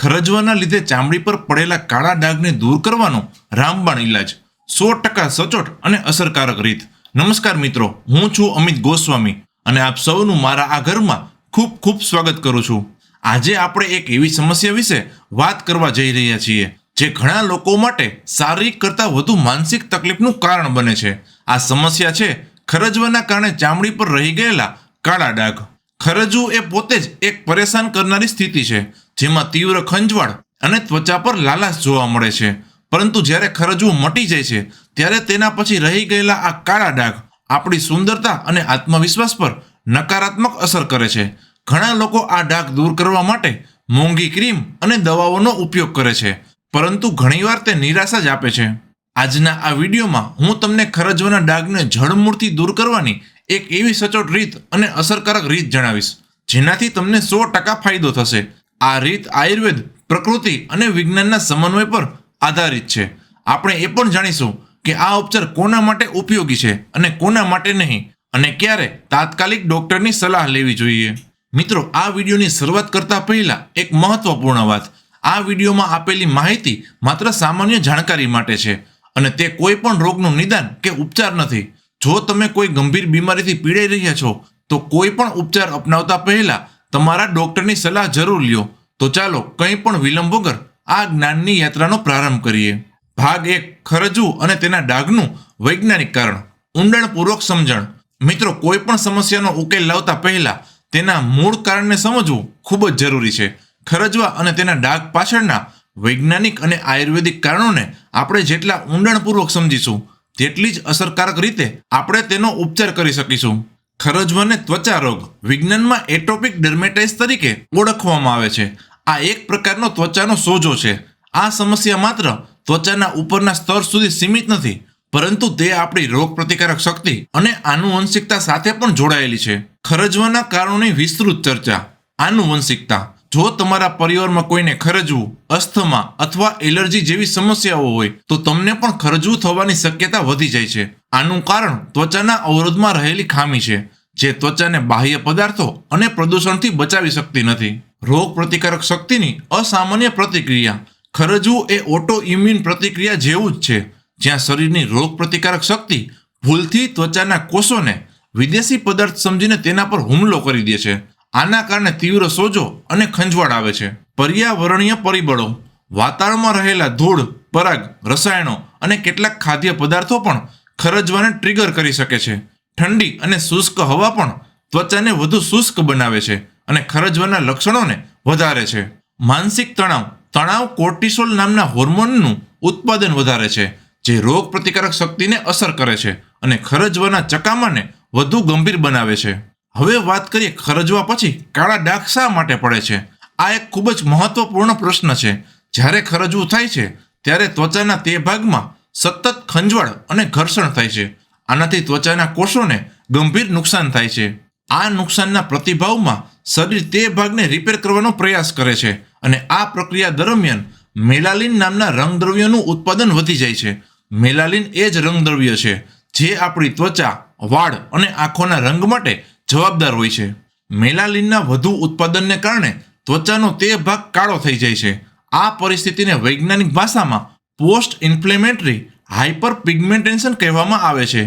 ખરજવાના લીધે ચામડી પર પડેલા કાળા ડાઘને દૂર કરવાનો રામબાણ ઇલાજ સો ટકા સચોટ અને અસરકારક રીત. નમસ્કાર મિત્રો, હું છું અમિત ગોસ્વામી અને આપ સૌનું મારા આ ઘરમાં ખૂબ ખૂબ સ્વાગત કરું છું. આજે આપણે એક એવી સમસ્યા વિશે વાત કરવા જઈ રહ્યા છીએ, જે ઘણા લોકો માટે શારીરિક કરતાં વધુ માનસિક તકલીફનું કારણ બને છે. આ સમસ્યા છે ખરજવાના કારણે ચામડી પર રહી ગયેલા કાળા ડાઘ. ખરજવું એ પોતે જ એક પરેશાન કરનારી સ્થિતિ છે. જેમાં તીવ્ર ખંજવાળ અને ત્વચા પર લાલાશ જોવા મળે છે. પરંતુ જ્યારે ખરજવું મટી જાય છે, ત્યારે તેના પછી રહી ગયેલા આ કાળા ડાઘ આપણી સુંદરતા અને આત્મવિશ્વાસ પર નકારાત્મક અસર કરે છે. ઘણા લોકો આ ડાઘ દૂર કરવા માટે મોંઘી ક્રીમ અને દવાઓનો ઉપયોગ કરે છે, પરંતુ ઘણીવાર તે નિરાશા જ આપે છે. આજના આ વિડીયોમાં હું તમને ખરજવાના ડાઘને જળમૂળથી દૂર કરવાની એક એવી સચોટ રીત અને અસરકારક રીત જણાવીશ, જેનાથી તમને સો ટકા ફાયદો થશે. આ રીત આયુર્વેદ, પ્રકૃતિ અને વિજ્ઞાનના સમન્વય પર આધારિત છે. આપણે એ પણ જાણીશું કે આ ઉપચાર કોના માટે ઉપયોગી છે અને કોના માટે નહીં અને ક્યારે તાત્કાલિક ડોક્ટરની સલાહ લેવી જોઈએ. મિત્રો, આ વિડીયોની શરૂઆત કરતા પહેલા એક મહત્વપૂર્ણ વાત. આ વિડીયોમાં આપેલી માહિતી માત્ર સામાન્ય જાણકારી માટે છે અને તે કોઈ પણ રોગનું નિદાન કે ઉપચાર નથી. જો તમે કોઈ ગંભીર બીમારીથી પીડાઈ રહ્યા છો, તો કોઈ પણ ઉપચાર અપનાવતા પહેલા તમારા ડોક્ટરની સલાહ જરૂર લ્યો. તો ચાલો કંઈ પણ વિલંબ વગર આ જ્ઞાનની યાત્રાનો પ્રારંભ કરીએ. ભાગ એક ખરજવું અને તેના ડાઘનું વૈજ્ઞાનિક કારણ. ઊંડાણપૂર્વક સમજણ. મિત્રો, કોઈ પણ સમસ્યાનો ઉકેલ લાવતા પહેલા તેના મૂળ કારણને સમજવું ખૂબ જ જરૂરી છે. ખરજવા અને તેના ડાઘ પાછળના વૈજ્ઞાનિક અને આયુર્વેદિક કારણોને આપણે જેટલા ઊંડાણપૂર્વક સમજીશું, તેટલી જ અસરકારક રીતે આપણે તેનો ઉપચાર કરી શકીશું. ખરજવાને ત્વચા રોગ, વિજ્ઞાનમાં એટોપિક ડર્મેટાઇસ તરીકે ઓળખવામાં આવે છે. આ એક પ્રકારનો ત્વચાનો સોજો છે. આ સમસ્યા માત્ર ત્વચાના ઉપરના સ્તર સુધી સીમિત નથી, પરંતુ તે આપણી રોગ પ્રતિકારક શક્તિ અને આનુવંશિકતા સાથે પણ જોડાયેલી છે. ખરજવાના કારણોની વિસ્તૃત ચર્ચા. આનુવંશિકતા. જો તમારા પરિવારમાં કોઈને ખરજવું, અસ્થમા અથવા એલર્જી જેવી સમસ્યાઓ હોય, તો તમને પણ ખરજવું થવાની શક્યતા વધી જાય છે. આનું કારણ ત્વચાના અવરોધમાં રહેલી ખામી છે, જે ત્વચાને બાહ્ય પદાર્થો અને પ્રદૂષણથી બચાવી શકતી નથી. રોગ પ્રતિકારક શક્તિની અસામાન્ય પ્રતિક્રિયા. ખરજવું એ ઓટો ઇમ્યુન પ્રતિક્રિયા જેવું જ છે, જ્યાં શરીરની રોગ પ્રતિકારક શક્તિ ભૂલથી ત્વચાના કોષોને વિદેશી પદાર્થ સમજીને તેના પર હુમલો કરી દે છે. આના કારણે તીવ્ર સોજો અને ખંજવાળ આવે છે. પર્યાવરણીય પરિબળો. વાતાવરણમાં રહેલા ધૂળ, પરાગ, રસાયણો અને કેટલાક ખાદ્ય પદાર્થો પણ ખરજવાને ટ્રિગર કરી શકે છે. ઠંડી અને શુષ્ક હવા પણ ત્વચાને વધુ શુષ્ક બનાવે છે અને ખરજવાના લક્ષણોને વધારે છે. માનસિક તણાવ તણાવ કોર્ટિસોલ નામના હોર્મોનનું ઉત્પાદન વધારે છે, જે રોગ પ્રતિકારક શક્તિને અસર કરે છે અને ખરજવાના ચકામાને વધુ ગંભીર બનાવે છે. હવે વાત કરીએ ખરજવા પછી કાળા ડાઘ શા માટે પડે છે? આ એક ખૂબ જ મહત્વપૂર્ણ પ્રશ્ન છે. જ્યારે ખરજવું થાય છે, ત્યારે ત્વચાના તે ભાગમાં સતત ખંજવાળ અને ઘર્ષણ થાય છે. આનાથી ત્વચાના કોષોને ગંભીર નુકસાન થાય છે. આ નુકસાનના પ્રતિભાવમાં શરીર તે ભાગને રિપેર કરવાનો પ્રયાસ કરે છે અને આ પ્રક્રિયા દરમિયાન મેલાલિન નામના રંગદ્રવ્યનું ઉત્પાદન વધી જાય છે. મેલાલિન એ જ રંગદ્રવ્ય છે જે આપણી ત્વચા, વાળ અને આંખોના રંગ માટે જવાબદાર હોય છે. મેલાલિનના વધુ ઉત્પાદનને કારણે ત્વચાનો તે ભાગ કાળો થઈ જાય છે. આ પરિસ્થિતિને વૈજ્ઞાનિક ભાષામાં પોસ્ટ ઇન્ફ્લેમેટરી હાઇપર પિગમેન્ટેશન કહેવામાં આવે છે.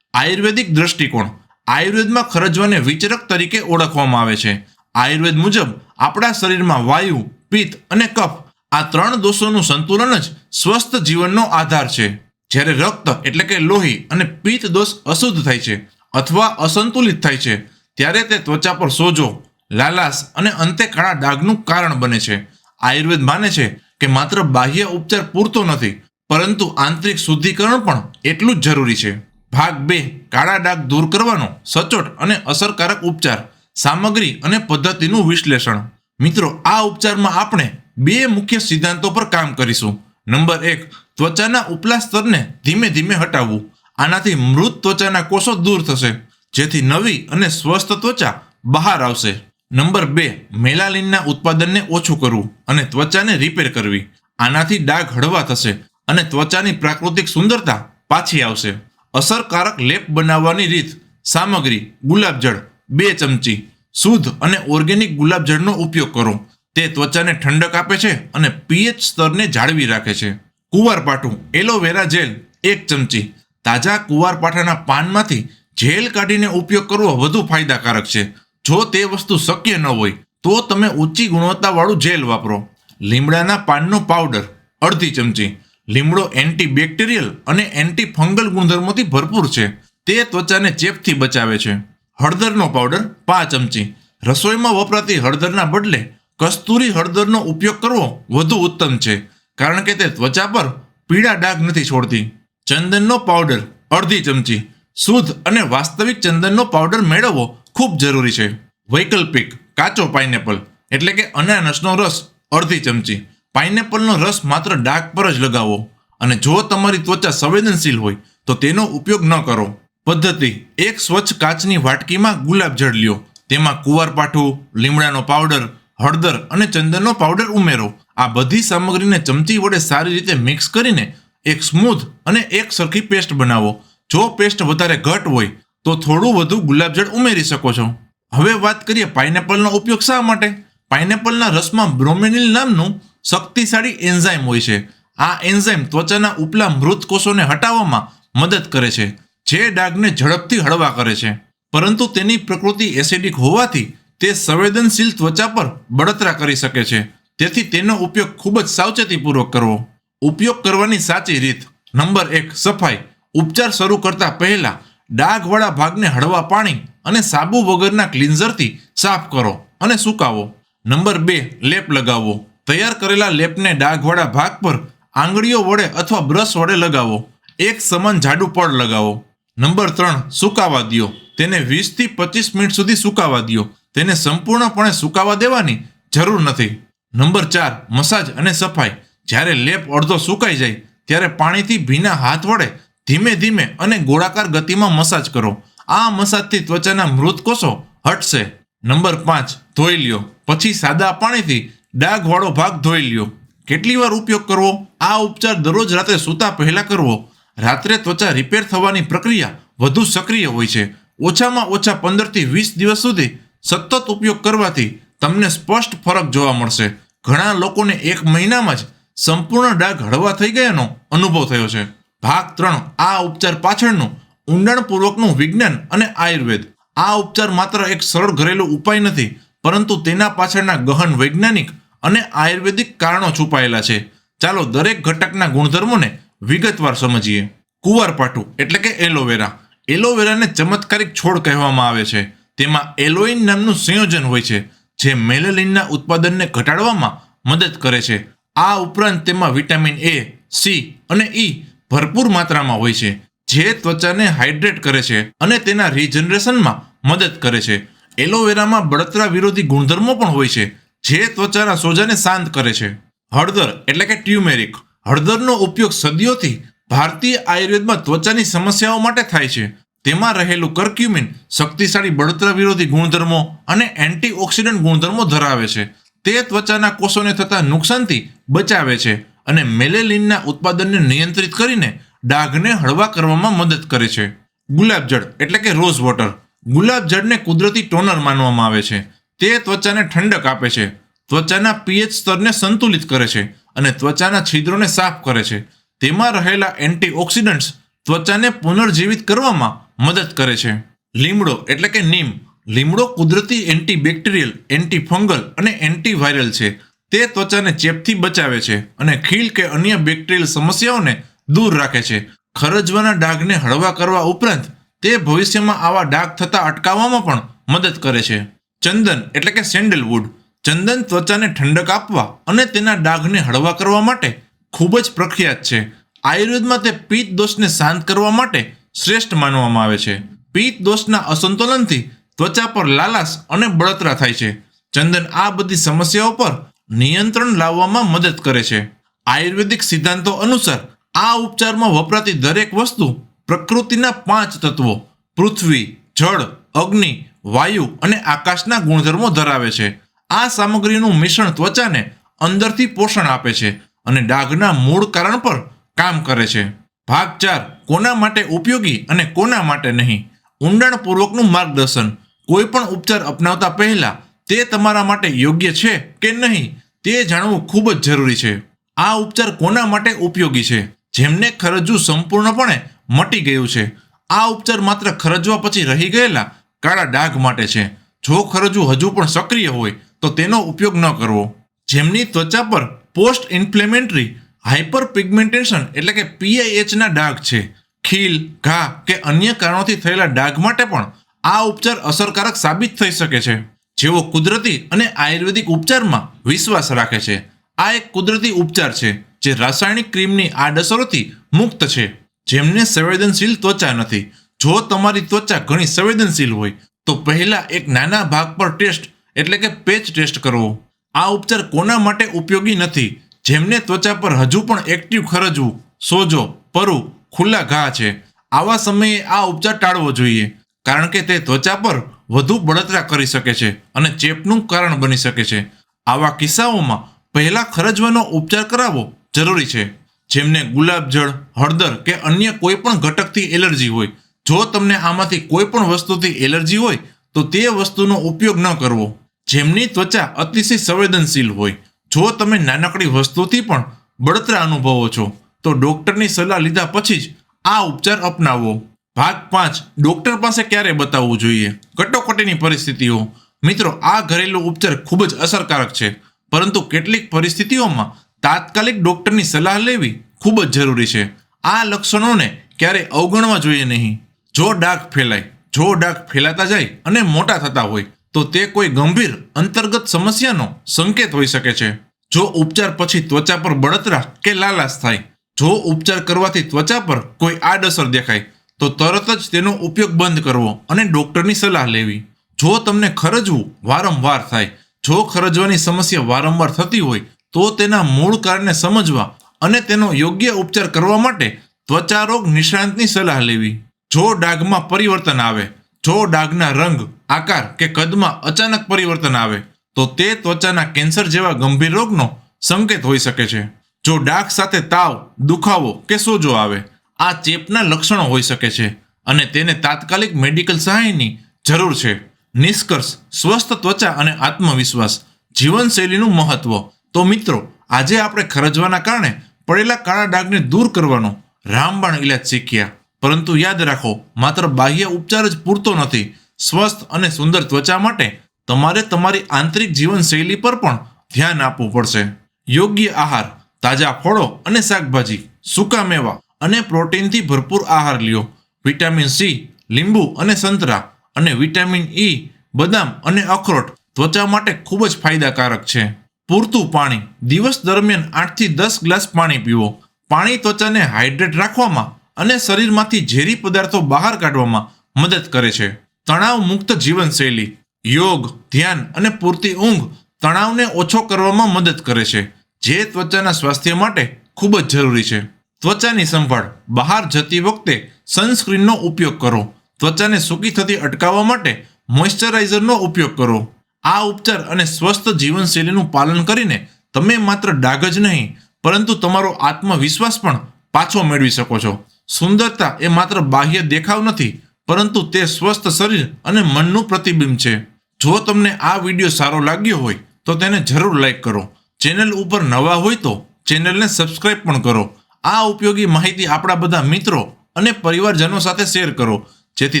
આયુર્વેદિક દ્રષ્ટિકોણ આયુર્વેદમાં ખરજવાને વિચરક તરીકે ઓળખવામાં આવે છે. આયુર્વેદ મુજબ આપણા શરીરમાં વાયુ, પિત્ત અને કફ આ ત્રણ દોષોનું સંતુલન જ સ્વસ્થ જીવનનો આધાર છે. જ્યારે રક્ત એટલે કે લોહી અને પિત્ત દોષ અશુદ્ધ થાય છે અથવા અસંતુલિત થાય છે, ત્યારે તે ત્વચા પર સોજો, લાલાશ અને અંતે કાળા ડાઘનું કારણ બને છે. આયુર્વેદ માને છે કે માત્ર બાહ્ય ઉપચાર પૂરતો નથી, પરંતુ આંતરિક શુદ્ધિકરણ પણ એટલું જ જરૂરી છે. ભાગ બે, કાળા ડાઘ દૂર કરવાનો સચોટ અને અસરકારક ઉપચાર, સામગ્રી અને પદ્ધતિનું વિશ્લેષણ. મિત્રો, આ ઉપચારમાં આપણે બે મુખ્ય સિદ્ધાંતો પર કામ કરીશું. નંબર એક, ત્વચાના ઉપલા સ્તરને ધીમે ધીમે હટાવવું. આનાથી મૃત ત્વચાના કોષો દૂર થશે, જેથી નવી અને સ્વસ્થ ત્વચા બહાર આવશે. નંબર બે મેલાલિનના ઉત્પાદનને ઓછું કરવું અને ત્વચાને રિપેર કરવી. આનાથી ડાઘ હળવા થશે અને ત્વચાની પ્રાકૃતિક સુંદરતા પાછી આવશે. અસરકારક લેપ બનાવવાની રીત, સામગ્રી, ગુલાબજળ, બે ચમચી, શુદ્ધ અને ઓર્ગેનિક ગુલાબજળનો ઉપયોગ કરો. તે ત્વચાને ઠંડક આપે છે અને પીએચ સ્તરને જાળવી રાખે છે. કુવારપાઠું, એલોવેરા જેલ, એક ચમચી. તાજા કુવારપાઠાના પાનમાંથી જેલ કાઢીને ઉપયોગ કરવો વધુ ફાયદાકારક છે. જો તે વસ્તુ શક્ય ન હોય, તો તમે ઊંચી ગુણવત્તાવાળું જેલ વાપરો. લીમડાના પાનનો પાવડર, અડધી ચમચી. લીમડો એન્ટીબેક્ટેરિયલ અને એન્ટી ફંગલ ગુણધર્મોથી ભરપૂર છે. તે ત્વચાને ચેપથી બચાવે છે. હળદરનો પાવડર, પાંચ ચમચી. રસોઈમાં વપરાતી હળદરના બદલે, કસ્તુરી હળદરનો ઉપયોગ કરવો વધુ ઉત્તમ છે, કારણ કે તે ત્વચા પર પીળા ડાઘ નથી છોડતી. ચંદનનો પાવડર, અડધી ચમચી. શુદ્ધ અને વાસ્તવિક ચંદનનો પાવડર મેળવવો ખૂબ જરૂરી છે. વૈકલ્પિક, કાચો પાઇનેપલ એટલે કે અનાનસનો રસ, અડધી ચમચી. પાઇનેપલનો રસ માત્ર ડાઘ પર જ લગાવો અને જો તમારી ત્વચા સંવેદનશીલ હોય, તો તેનો ઉપયોગ ન કરો. પદ્ધતિ, એક સ્વચ્છ કાચની વાટકીમાં ગુલાબજળ લ્યો. તેમાં કુવારપાઠું લીમડાનો પાવડર, હળદર અને ચંદનનો પાવડર ઉમેરો. આ બધી સામગ્રીને ચમચી વડે સારી રીતે મિક્સ કરીને એક સ્મૂથ અને એક સરખી પેસ્ટ બનાવો. જો પેસ્ટ વધારે ઘટ હોય તો થોડું વધુ ગુલાબજળ ઉમેરી શકો છો. હવે વાત કરીએ પાઇનેપલનો ઉપયોગ શા માટે? પાઇનેપલના રસમાં બ્રોમેનિલ નામનું શક્તિશાળી એન્ઝાઇમ હોય છે. આ એન્ઝાઇમ ત્વચાના ઉપલા મૃત કોષોને હટાવવામાં મદદ કરે છે, જે ડાઘને ઝડપથી હળવા કરે છે. પરંતુ તેની પ્રકૃતિ એસિડિક હોવાથી તે સંવેદનશીલ ત્વચા પર બળતરા કરી શકે છે. તેથી તેનો ઉપયોગ ખૂબ જ સાવચેતીપૂર્વક કરવો. ઉપયોગ કરવાની સાચી રીત નંબર એક, સફાઈ. ઉપચાર શરૂ કરતા પહેલા ડાઘવાળા ભાગને હળવા પાણી અને સાબુ વગરના ક્લિન્ઝરથી સાફ કરો અને સુકાવો. નંબર બે, લેપ લગાવવો તૈયાર કરેલા લેપને ડાઘવાળા ભાગ પર આંગળીઓ વડે અથવા બ્રશ વડે લગાવો. એક સમાન જાડુ પડ લગાવો. નંબર ત્રણ, સુકાવા દ્યો. તેને વીસથી પચીસ મિનિટ સુધી સુકાવા દ્યો. તેને સંપૂર્ણપણે સુકાવા દેવાની જરૂર નથી. નંબર ચાર, મસાજ અને સફાઈ. જ્યારે લેપ અડધો સુકાઈ જાય, ત્યારે પાણીથી ભીના હાથ વડે ધીમે ધીમે અને ગોળાકાર ગતિમાં મસાજ કરો. આ મસાજથી ત્વચાના મૃત કોષો હટશે. નંબર પાંચ, ધોઈ લ્યો. પછી સાદા પાણીથી ડાઘવાળો ભાગ ધોઈ લ્યો. કેટલી વાર ઉપયોગ કરવો? આ ઉપચાર દરરોજ રાત્રે સૂતા પહેલા કરવો. રાત્રે ત્વચા રિપેર થવાની પ્રક્રિયા વધુ સક્રિય હોય છે. ઓછામાં ઓછા પંદરથી વીસ દિવસ સુધી સતત ઉપયોગ કરવાથી તમને સ્પષ્ટ ફરક જોવા મળશે. ઘણા લોકોને એક મહિનામાં જ સંપૂર્ણ ડાઘ હળવા થઈ ગયાનો અનુભવ થયો છે. ભાગ ત્રણ, આ ઉપચાર પાછળનું ઊંડાણપૂર્વકનું વિજ્ઞાન અને આયુર્વેદ. આ ઉપચાર માત્ર એક સરળ ઘરેલું ઉપાય નથી, પરંતુ તેના પાછળના ગહન વૈજ્ઞાનિક અને આયુર્વેદિક કારણો છુપાયેલા છે. ચાલો દરેક ઘટકના ગુણધર્મોને વિગતવાર સમજીએ. કુવારપાઠું એટલે કે એલોવેરા. એલોવેરાને ચમત્કારિક છોડ કહેવામાં આવે છે. તેમાં એલોઇન નામનું સંયોજન હોય છે, જે મેલેલિનના ઉત્પાદનને ઘટાડવામાં મદદ કરે છે. આ ઉપરાંત તેમાં વિટામિન એ, સી અને ઈ ભરપૂર માત્રામાં હોય છે, જે ત્વચાને હાઇડ્રેટ કરે છે અને તેના રિજનરેશનમાં મદદ કરે છે. એલોવેરામાં બળતરા વિરોધી ગુણધર્મો પણ હોય છે, જે ત્વચાના સોજાને શાંત કરે છે. હળદર એટલે કે ટ્યુમેરિક હળદરનો ઉપયોગ સદીઓથી ભારતીય આયુર્વેદમાં ત્વચાની સમસ્યાઓ માટે થાય છે. તેમાં રહેલું કર્ક્યુમિન શક્તિશાળી બળતરા વિરોધી ગુણધર્મો અને એન્ટીઓક્સિડન્ટ ગુણધર્મો ધરાવે છે. તે ત્વચાના કોષોને થતા નુકસાનથી બચાવે છે. અને મેલેલિનના ઉત્પાદનને નિયંત્રિત કરીને ડાઘને હળવા કરવામાં મદદ કરે છે. ગુલાબજળ એટલે કે રોઝ વોટર. ગુલાબજળને કુદરતી ટોનર માનવામાં આવે છે. તે ત્વચાને ઠંડક આપે છે. ત્વચાના પીએચ સ્તરને સંતુલિત કરે છે અને ત્વચાના છિદ્રોને સાફ કરે છે. તેમાં રહેલા એન્ટીઓક્સિડન્ટ્સ ત્વચાને પુનર્જીવિત કરવામાં મદદ કરે છે. લીમડો, એટલે કે નીમ. લીમડો કુદરતી એન્ટીબેક્ટેરિયલ, એન્ટીફંગલ અને એન્ટીવાયરલ છે. તે ત્વચાને ચેપથી બચાવે છે અને ખીલ કે અન્ય બેક્ટેરિયલ સમસ્યાઓને દૂર રાખે છે. ખરજવાના ડાઘને હળવા કરવા ઉપરાંત તે ભવિષ્યમાં આવા ડાઘ થતા અટકાવવામાં પણ મદદ કરે છે. ચંદન એટલે કે સેન્ડલવુડ. ચંદન ત્વચાને ઠંડક આપવા અને તેના ડાઘને હળવા કરવા માટે ખૂબ જ પ્રખ્યાત છે. આયુર્વેદમાં તે પિત્ત દોષને શાંત કરવા માટે શ્રેષ્ઠ માનવામાં આવે છે. પિત્ત દોષના અસંતુલનથી ત્વચા પર લાલાશ અને બળતરા થાય છે. ચંદન આ બધી સમસ્યાઓ પર નિયંત્રણ લાવવામાં મદદ કરે છે. આયુર્વેદિક સિદ્ધાંતો અનુસાર આ ઉપચારમાં વપરાતી દરેક વસ્તુ પ્રકૃતિના પાંચ તત્વો, પૃથ્વી, જળ, અગ્નિ, વાયુ અને આકાશના ગુણધર્મો ધરાવે છે. આ સામગ્રીનું મિશ્રણ ત્વચાને અંદરથી પોષણ આપે છે અને ડાઘના મૂળ કારણ પર કામ કરે છે. ભાગ ચાર કોના માટે ઉપયોગી અને કોના માટે નહીં? ઊંડાણપૂર્વકનું માર્ગદર્શન. કોઈ પણ ઉપચાર અપનાવતા પહેલા તે તમારા માટે યોગ્ય છે કે નહીં તે જાણવું ખૂબ જ જરૂરી છે. આ ઉપચાર કોના માટે ઉપયોગી છે? જેમને ખરજવું સંપૂર્ણપણે મટી ગયું છે. આ ઉપચાર માત્ર ખરજવા પછી રહી ગયેલા કાળા ડાઘ માટે છે. જો ખરજવું હજુ પણ સક્રિય હોય, તો તેનો ઉપયોગ ન કરવો. જેમની ત્વચા પર પોસ્ટ ઇન્ફ્લેમેટરી હાઇપર પિગમેન્ટેશન એટલે કે પીઆઈએચના ડાઘ છે. ખીલ, ઘા કે અન્ય કારણોથી થયેલા ડાઘ માટે પણ આ ઉપચાર અસરકારક સાબિત થઈ શકે છે. જેઓ કુદરતી અને આયુર્વેદિક ઉપચારમાં વિશ્વાસ રાખે છે. આ એક કુદરતી ઉપચાર છે જે રાસાયણિક ક્રીમની આડઅસરોથી મુક્ત છે. જેમને સંવેદનશીલ ત્વચા નથી. જો તમારી ત્વચા ઘણી સંવેદનશીલ હોય, તો પહેલા એક નાના ભાગ પર ટેસ્ટ, એટલે કે પેચ ટેસ્ટ કરવો. આ ઉપચાર કોના માટે ઉપયોગી નથી? જેમને ત્વચા પર હજુ પણ એક્ટિવ ખરજવું, સોજો, પરુ, ખુલ્લા ઘા છે. આવા સમયે આ ઉપચાર ટાળવો જોઈએ. કારણ કે તે ત્વચા પર વધુ બળતરા કરી શકે છે અને ચેપનું કારણ બની શકે છે. આવા કિસ્સાઓમાં પહેલા ખરજવાનો ઉપચાર કરાવવો જરૂરી છે. જેમને ગુલાબજળ હળદર કે અન્ય કોઈ પણ ઘટકથી એલર્જી હોય. જો તમને આમાંથી કોઈ પણ વસ્તુથી એલર્જી હોય, તો તે વસ્તુનો ઉપયોગ ન કરવો. જેમની ત્વચા અતિશય સંવેદનશીલ હોય. જો તમે નાનકડી વસ્તુથી પણ બળતરા અનુભવો છો, તો ડોક્ટરની સલાહ લીધા પછી જ આ ઉપચાર અપનાવવો ભાગ પાંચ. ડોક્ટર પાસે ક્યારે બતાવવું જોઈએ? કટોકટીની પરિસ્થિતિઓ. મિત્રો, આ ઘરેલું ઉપચાર ખૂબ જ અસરકારક છે. પરંતુ કેટલીક પરિસ્થિતિઓમાં તાત્કાલિક ડોક્ટરની સલાહ લેવી ખૂબ જ જરૂરી છે. આ લક્ષણોને ક્યારે અવગણવા જોઈએ નહીં. જો ડાઘ ફેલાય, જો ડાઘ ફેલાતા જાય અને મોટા થતા હોય, તો તે કોઈ ગંભીર અંતર્ગત સમસ્યાનો સંકેત હોઈ શકે છે. જો ઉપચાર પછી ત્વચા પર બળતરા કે લાલાશ થાય, જો ઉપચાર કરવાથી ત્વચા પર કોઈ આડઅસર દેખાય તો તરત જ તેનો ઉપયોગ બંધ કરવો અને ડોક્ટરની સલાહ લેવી. જો તમને ખરજવું વારંવાર થાય, જો ખરજવાની સમસ્યા વારંવાર થતી હોય, તો તેના મૂળ કારણને સમજવા અને તેનો યોગ્ય ઉપચાર કરવા માટે ત્વચા રોગ નિષ્ણાંતની સલાહ લેવી. જો ડાઘમાં પરિવર્તન આવે, જો ડાઘના રંગ, આકાર કે કદમાં અચાનક પરિવર્તન આવે, તો તે ત્વચાના કેન્સર જેવા ગંભીર રોગનો સંકેત હોઈ શકે છે. જો ડાઘ સાથે તાવ, દુખાવો કે સોજો આવે આ ચેપના લક્ષણો હોઈ શકે છે અને તેને તાત્કાલિક મેડિકલ સહાયની જરૂર છે. નિષ્કર્ષ, સ્વસ્થ ત્વચા અને આત્મવિશ્વાસ, જીવનશૈલીનું મહત્વ. તો મિત્રો, આજે આપણે ખરજવાના કારણે પડેલા કાળા ડાઘને દૂર કરવાનો રામબાણ ઇલાજ શીખ્યા. પરંતુ યાદ રાખો, માત્ર બાહ્ય ઉપચાર જ પૂરતો નથી. સ્વસ્થ અને સુંદર ત્વચા માટે તમારે તમારી આંતરિક જીવનશૈલી પર પણ ધ્યાન આપવું પડશે. યોગ્ય આહાર, તાજા ફળો અને શાકભાજી, સૂકા મેવા અને પ્રોટીનથી ભરપૂર આહાર લ્યો. વિટામિન સી, લીંબુ અને સંતરા અને વિટામિન ઈ, બદામ અને અખરોટ ત્વચા માટે ખૂબ જ ફાયદાકારક છે. પૂરતું પાણી, દિવસ દરમિયાન આઠથી દસ ગ્લાસ પાણી પીવો. પાણી ત્વચાને હાઇડ્રેટ રાખવામાં અને શરીરમાંથી ઝેરી પદાર્થો બહાર કાઢવામાં મદદ કરે છે. તણાવ મુક્ત જીવનશૈલી, યોગ, ધ્યાન અને પૂરતી ઊંઘ તણાવને ઓછો કરવામાં મદદ કરે છે, જે ત્વચાના સ્વાસ્થ્ય માટે ખૂબ જ જરૂરી છે. ત્વચાની સંભાળ. બહાર જતી વખતે સનસ્ક્રીનનો ઉપયોગ કરો. ત્વચાને સૂકી થતી અટકાવવા માટે મોઇશ્ચરાઇઝરનો ઉપયોગ કરો. આ ઉપચાર અને સ્વસ્થ જીવનશૈલીનું પાલન કરીને તમે માત્ર ડાઘ જ નહીં, પરંતુ તમારો આત્મવિશ્વાસ પણ પાછો મેળવી શકો છો. સુંદરતા એ માત્ર બાહ્ય દેખાવ નથી, પરંતુ તે સ્વસ્થ શરીર અને મનનું પ્રતિબિંબ છે. જો તમને આ વીડિયો સારો લાગ્યો હોય, તો તેને જરૂર લાઈક કરો. ચેનલ ઉપર નવા હોય તો ચેનલને સબસ્ક્રાઇબ પણ કરો. આ ઉપયોગી માહિતી આપણા બધા મિત્રો અને પરિવારજનો સાથે શેર કરો, જેથી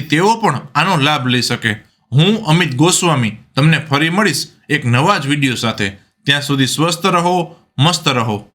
તેઓ પણ આનો લાભ લઈ શકે. હું અમિત ગોસ્વામી તમને ફરી મળીશ એક નવા જ વીડિયો સાથે. ત્યાં સુધી સ્વસ્થ રહો, મસ્ત રહો.